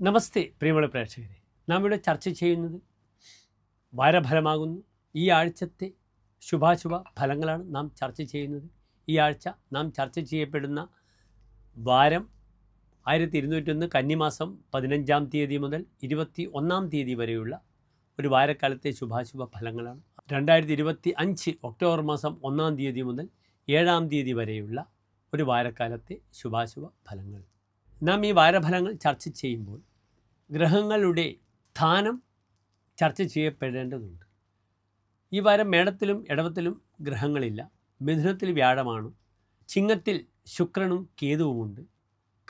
നമസ്തേ പ്രിയമുള്ള പ്രേക്ഷകരെ. നാം ഇവിടെ ചർച്ച ചെയ്യുന്നത് വാരഫലമാകുന്നു. ഈ ആഴ്ചത്തെ ശുഭാശുഭ ഫലങ്ങളാണ് നാം ചർച്ച ചെയ്യുന്നത്. ഈ ആഴ്ച നാം ചർച്ച ചെയ്യപ്പെടുന്ന വാരം ആയിരത്തി ഇരുന്നൂറ്റൊന്ന് കന്നിമാസം പതിനഞ്ചാം തീയതി മുതൽ ഇരുപത്തി ഒന്നാം തീയതി വരെയുള്ള ഒരു വാരക്കാലത്തെ ശുഭാശുഭ ഫലങ്ങളാണ്. രണ്ടായിരത്തി ഇരുപത്തി അഞ്ച് ഒക്ടോബർ മാസം ഒന്നാം തീയതി മുതൽ ഏഴാം തീയതി വരെയുള്ള ഒരു വാരക്കാലത്തെ ശുഭാശുഭ ഫലങ്ങൾ. നാം ഈ വാരഫലങ്ങൾ ചർച്ച ചെയ്യുമ്പോൾ ഗ്രഹങ്ങളുടെ സ്ഥാനം ചർച്ച ചെയ്യപ്പെടേണ്ടതുണ്ട്. ഈ വാരം മേടത്തിലും ഇടവത്തിലും ഗ്രഹങ്ങളില്ല. മിഥുനത്തിൽ വ്യാഴമാണ്. ചിങ്ങത്തിൽ ശുക്രനും കേതുവുമുണ്ട്.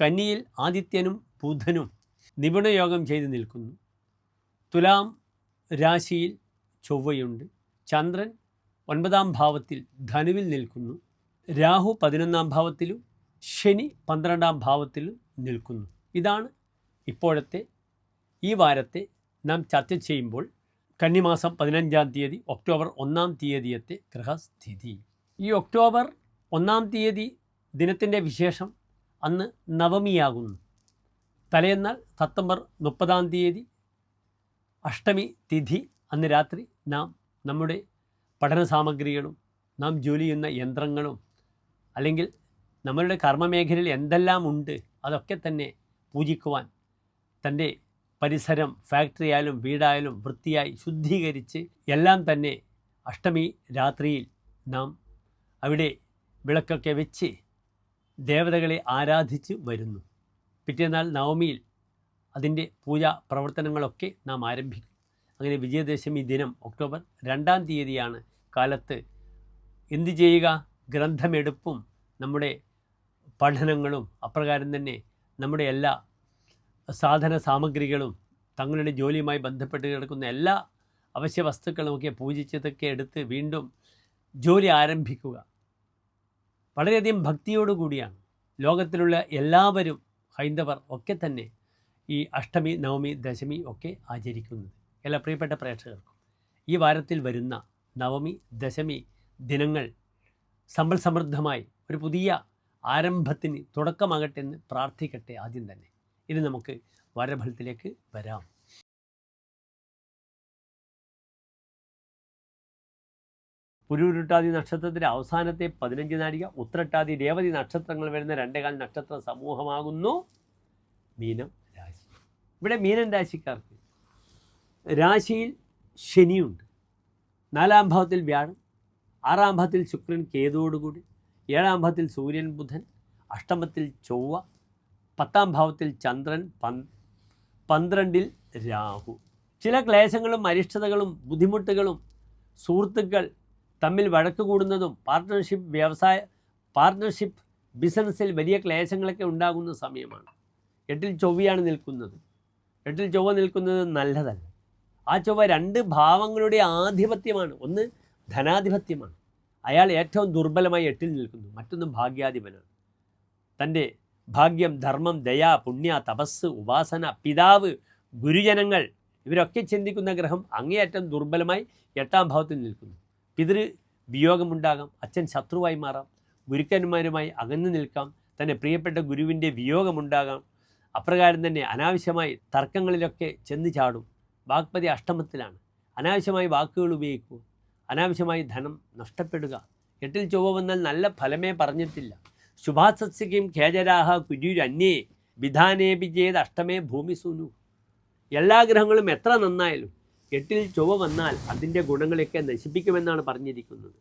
കന്നിയിൽ ആദിത്യനും ബുധനും നിപുണയോഗം ചെയ്ത് നിൽക്കുന്നു. തുലാം രാശിയിൽ ചൊവ്വയുണ്ട്. ചന്ദ്രൻ ഒൻപതാം ഭാവത്തിൽ ധനുവിൽ നിൽക്കുന്നു. രാഹു പതിനൊന്നാം ഭാവത്തിലും ശനി പന്ത്രണ്ടാം ഭാവത്തിൽ നിൽക്കുന്നു. ഇതാണ് ഇപ്പോഴത്തെ ഈ വാരത്തെ നാം ചർച്ച ചെയ്യുമ്പോൾ കന്നിമാസം പതിനഞ്ചാം തീയതി ഒക്ടോബർ ഒന്നാം തീയതിയത്തെ ഗ്രഹസ്ഥിതി. ഈ ഒക്ടോബർ ഒന്നാം തീയതി ദിനത്തിന്റെ വിശേഷം അന്ന് നവമിയാകുന്നു. തലേന്നാൾ സെപ്റ്റംബർ മുപ്പതാം തീയതി അഷ്ടമി തിഥി അന്ന് രാത്രി നാം നമ്മുടെ പഠന സാമഗ്രികളും നാം ജോലി ചെയ്യുന്ന യന്ത്രങ്ങളും അല്ലെങ്കിൽ നമ്മളുടെ കർമ്മമേഖലയിൽ എന്തെല്ലാം ഉണ്ട് അതൊക്കെ തന്നെ പൂജിക്കുവാൻ തന്റെ പരിസരം ഫാക്ടറി ആയാലും വീടായാലും വൃത്തിയായി ശുദ്ധീകരിച്ച് എല്ലാം തന്നെ അഷ്ടമി രാത്രിയിൽ നാം അവിടെ വിളക്കൊക്കെ വെച്ച് ദേവതകളെ ആരാധിച്ച് വരുന്നു. പിറ്റേന്നാൾ നവമിയിൽ അതിന്റെ പൂജാ പ്രവർത്തനങ്ങളൊക്കെ നാം ആരംഭിക്കും. അങ്ങനെ വിജയദശമി ദിനം ഒക്ടോബർ രണ്ടാം തീയതിയാണ് കാലത്ത് എന്തു ചെയ്യുക? ഗ്രന്ഥമെടുപ്പും നമ്മുടെ പഠനങ്ങളും അപ്രകാരം തന്നെ നമ്മുടെ എല്ലാ സാധന സാമഗ്രികളും തങ്ങളുടെ ജോലിയുമായി ബന്ധപ്പെട്ട് കിടക്കുന്ന എല്ലാ അവശ്യ വസ്തുക്കളുമൊക്കെ പൂജിച്ചതൊക്കെ എടുത്ത് വീണ്ടും ജോലി ആരംഭിക്കുക. വളരെയധികം ഭക്തിയോടുകൂടിയാണ് ലോകത്തിലുള്ള എല്ലാവരും ഹൈന്ദവർ ഒക്കെ തന്നെ ഈ അഷ്ടമി നവമി ദശമി ഒക്കെ ആചരിക്കുന്നത്. എല്ലാ പ്രിയപ്പെട്ട പ്രേക്ഷകർക്കും ഈ വാരത്തിൽ വരുന്ന നവമി ദശമി ദിനങ്ങൾ സമ്പൽ സമൃദ്ധമായി ഒരു പുതിയ ആരംഭത്തിന് തുടക്കമാകട്ടെ എന്ന് പ്രാർത്ഥിക്കട്ടെ ആദ്യം തന്നെ. ഇനി നമുക്ക് വാരഫലത്തിലേക്ക് വരാം. പുരുരുട്ടാതി നക്ഷത്രത്തിന്റെ അവസാനത്തെ പതിനഞ്ച് നാഴിക ഉത്രട്ടാതി രേവതി നക്ഷത്രങ്ങൾ വരുന്ന രണ്ടേകാൽ നക്ഷത്ര സമൂഹമാകുന്നു. മീനം രാശി. ഇവിടെ മീനൻ രാശിക്കാർക്ക് രാശിയിൽ ശനിയുണ്ട്. നാലാം ഭാവത്തിൽ വ്യാഴം ആറാം ഭാവത്തിൽ ശുക്രൻ കേതുവോടുകൂടി ഏഴാം ഭാവത്തിൽ സൂര്യൻ ബുധൻ അഷ്ടമത്തിൽ ചൊവ്വ പത്താം ഭാവത്തിൽ ചന്ദ്രൻ പന്ത്രണ്ടിൽ രാഹു. ചില ക്ലേശങ്ങളും അരിഷ്ടതകളും ബുദ്ധിമുട്ടുകളും സുഹൃത്തുക്കൾ തമ്മിൽ വഴക്ക് കൂടുന്നതും പാർട്ട്ണർഷിപ്പ് വ്യവസായ പാർട്ട്ണർഷിപ്പ് ബിസിനസ്സിൽ വലിയ ക്ലേശങ്ങളൊക്കെ ഉണ്ടാകുന്ന സമയമാണ്. എട്ടിൽ ചൊവ്വയാണ് നിൽക്കുന്നത്. എട്ടിൽ ചൊവ്വ നിൽക്കുന്നത് നല്ലതല്ല. ആ ചൊവ്വ രണ്ട് ഭാവങ്ങളുടെ ആധിപത്യമാണ്. ഒന്ന് ധനാധിപത്യമാണ്. അയാൾ ഏറ്റവും ദുർബലമായി എട്ടിൽ നിൽക്കുന്നു. മറ്റൊന്നും ഭാഗ്യാധിപനാണ്. തന്റെ ഭാഗ്യം ധർമ്മം ദയ പുണ്യ തപസ് ഉപാസന പിതാവ് ഗുരുജനങ്ങൾ ഇവരൊക്കെ ചിന്തിക്കുന്ന ഗ്രഹം അങ്ങേയറ്റം ദുർബലമായി എട്ടാം ഭാവത്തിൽ നിൽക്കുന്നു. പിതൃ വിയോഗമുണ്ടാകാം അച്ഛൻ ശത്രുവായി മാറാം ഗുരുക്കന്മാരുമായി അകന്നു നിൽക്കാം തന്നെ പ്രിയപ്പെട്ട ഗുരുവിന്റെ വിയോഗമുണ്ടാകാം അപ്രകാരം തന്നെ അനാവശ്യമായി തർക്കങ്ങളിലൊക്കെ ചെന്ന് ചാടും. വാഗ്പതി അഷ്ടമത്തിലാണ്. അനാവശ്യമായി വാക്കുകൾ ഉപയോഗിക്കുക അനാവശ്യമായി ധനം നഷ്ടപ്പെടുക. എട്ടിൽ ചൊവ്വ വന്നാൽ നല്ല ഫലമേ പറഞ്ഞിട്ടില്ല. ശുഭാസസ്യക്കും ഖേജരാഹ കുര്യുരന്യേ വിധാനേപി ചെയ്ത് അഷ്ടമേ ഭൂമിസൂനു എല്ലാ ഗ്രഹങ്ങളും എത്ര നന്നായാലും എട്ടിൽ ചൊവ്വ വന്നാൽ അതിന്റെ ഗുണങ്ങളെയൊക്കെ നശിപ്പിക്കുമെന്നാണ് പറഞ്ഞിരിക്കുന്നത്.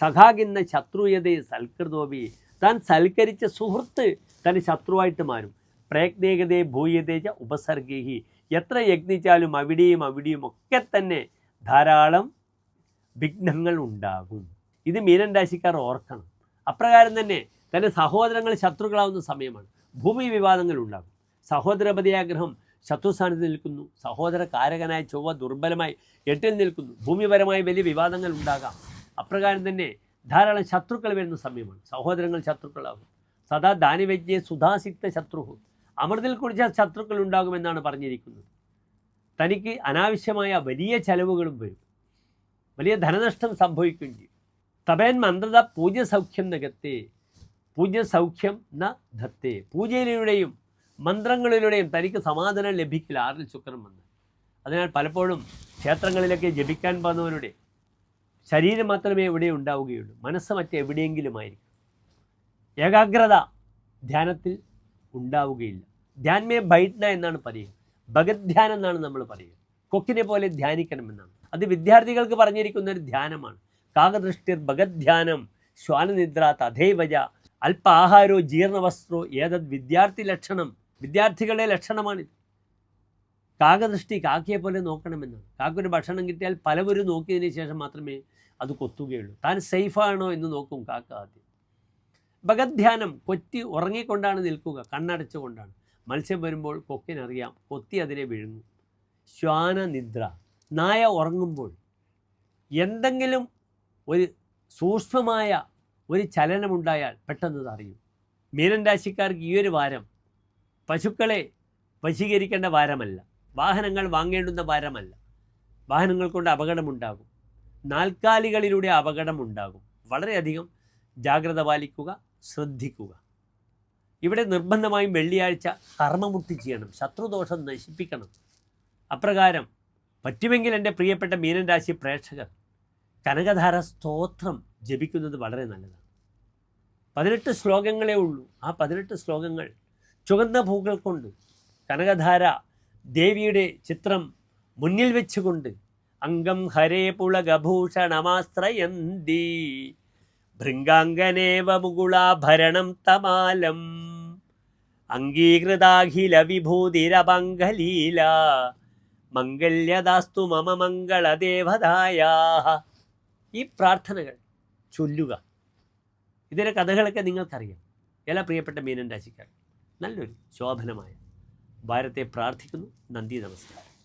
സഖാകിന്ന ശത്രുയതേ സൽകൃതോപി. താൻ സൽക്കരിച്ച സുഹൃത്ത് തന്റെ ശത്രുവായിട്ട് മാറും. പ്രയത്നേകതയെ ഭൂയതേജ ഉപസർഗീഹി. എത്ര യജ്ഞിച്ചാലും അവിടെയും അവിടെയും ഒക്കെ തന്നെ ധാരാളം വിഘ്നങ്ങൾ ഉണ്ടാകും ഇത് മീനൻ രാശിക്കാർ ഓർക്കണം. അപ്രകാരം തന്നെ തന്റെ സഹോദരങ്ങൾ ശത്രുക്കളാവുന്ന സമയമാണ്. ഭൂമി വിവാദങ്ങൾ ഉണ്ടാകും സഹോദരപതിയാഗ്രഹം ശത്രുസ്ഥാനത്ത് നിൽക്കുന്നു. സഹോദര കാരകനായ ചൊവ്വ ദുർബലമായി എട്ടിൽ നിൽക്കുന്നു. ഭൂമിപരമായി വലിയ വിവാദങ്ങൾ ഉണ്ടാകാം. അപ്രകാരം തന്നെ ധാരാളം ശത്രുക്കൾ വരുന്ന സമയമാണ്. സഹോദരങ്ങൾ ശത്രുക്കളാകും. സദാ ദാനിവജ്ഞ സുധാസിക്ത ശത്രു അമൃതിൽ കുടിച്ച ശത്രുക്കൾ ഉണ്ടാകുമെന്നാണ് പറഞ്ഞിരിക്കുന്നത്. തനിക്ക് അനാവശ്യമായ വലിയ ചെലവുകളും വരും. വലിയ ധനനഷ്ടം സംഭവിക്കുകയും ചെയ്യും. തപേൻ മന്ത്രത പൂജ്യസൗഖ്യം നികത്തെ പൂജ്യസൗഖ്യം ന ധത്തെ. പൂജയിലൂടെയും മന്ത്രങ്ങളിലൂടെയും തനിക്ക് സമാധാനം ലഭിക്കില്ല. ആറിൽ ശുക്രൻ വന്ന്. അതിനാൽ പലപ്പോഴും ക്ഷേത്രങ്ങളിലൊക്കെ ജപിക്കാൻ പോകുന്നവരുടെ ശരീരം മാത്രമേ ഇവിടെ ഉണ്ടാവുകയുള്ളൂ. മനസ്സ് മറ്റെവിടെയെങ്കിലുമായിരിക്കും ഏകാഗ്രത ധ്യാനത്തിൽ ഉണ്ടാവുകയില്ല. ധ്യാൻമേ ബൈഡ്ന എന്നാണ് പറയുക. ഭഗത് ധ്യാനം എന്നാണ് നമ്മൾ പറയുക. കൊക്കിനെ പോലെ ധ്യാനിക്കണമെന്നാണ്. അത് വിദ്യാർത്ഥികൾക്ക് പറഞ്ഞിരിക്കുന്ന ഒരു ധ്യാനമാണ്. കാകദൃഷ്ടിർ ഭഗത് ധ്യാനം ശ്വാനനിദ്ര തഥൈവജ അല്പ ആഹാരോ ജീർണവസ്ത്രോ ഏതത് വിദ്യാർത്ഥി ലക്ഷണം വിദ്യാർത്ഥികളുടെ ലക്ഷണമാണിത്. കാകദൃഷ്ടി കാക്കയെ പോലെ നോക്കണമെന്നാണ്. കാക്കൊരു ഭക്ഷണം കിട്ടിയാൽ പലവരും നോക്കിയതിന് ശേഷം മാത്രമേ അത് കൊത്തുകയുള്ളൂ. താൻ സേഫാണോ എന്ന് നോക്കും കാക്ക ആദ്യം. ഭഗധ്യാനം കൊത്തി ഉറങ്ങിക്കൊണ്ടാണ് നിൽക്കുക കണ്ണടച്ചുകൊണ്ടാണ്. മത്സ്യം വരുമ്പോൾ കൊക്കിനറിയാം കൊത്തി അതിനെ വിഴുങ്ങും ശ്വാനനിദ്ര. നായ ഉറങ്ങുമ്പോൾ എന്തെങ്കിലും ഒരു സൂക്ഷ്മമായ ഒരു ചലനമുണ്ടായാൽ പെട്ടെന്ന് അറിയും. മീനൻ രാശിക്കാർക്ക് ഈ ഒരു വാരം പശുക്കളെ വശീകരിക്കേണ്ട വാരമല്ല. വാഹനങ്ങൾ വാങ്ങേണ്ടുന്ന വാരമല്ല. വാഹനങ്ങൾ കൊണ്ട് അപകടമുണ്ടാകും. നാൽക്കാലികളിലൂടെ അപകടമുണ്ടാകും. വളരെയധികം ജാഗ്രത പാലിക്കുക ശ്രദ്ധിക്കുക. ഇവിടെ നിർബന്ധമായും വെള്ളിയാഴ്ച കർമ്മമുട്ടി ചെയ്യണം. ശത്രുദോഷം നശിപ്പിക്കണം. അപ്രകാരം പറ്റുമെങ്കിൽ എന്റെ പ്രിയപ്പെട്ട മീനൻ രാശി പ്രേക്ഷകർ കനകധാര സ്തോത്രം ജപിക്കുന്നത് വളരെ നല്ലതാണ്. പതിനെട്ട് ശ്ലോകങ്ങളേ ഉള്ളൂ. ആ പതിനെട്ട് ശ്ലോകങ്ങൾ ചുവന്ന പൂക്കൾ കൊണ്ട് കനകധാര ദേവിയുടെ ചിത്രം മുന്നിൽ വെച്ചുകൊണ്ട് അംഗം ഹരേ പുളകഭൂഷണമാശ്രയന്തി ഭൃംഗാംഗനേവ മുകുളാഭരണം തമാലം അംഗീകൃതാഖില വിഭൂതിരപങ്കലീല മംഗല്യദാസ്തു മമ മംഗളദേവതായാ ഈ പ്രാർത്ഥനകൾ ചൊല്ലുക. ഇതിലെ കഥകളൊക്കെ നിങ്ങൾക്കറിയാം. എല്ലാ പ്രിയപ്പെട്ട മീനൻ രാശിക്കാർ. നല്ലൊരു ശോഭനമായ. ഭാരത്തെ പ്രാർത്ഥിക്കുന്നു. നന്ദി നമസ്കാരം.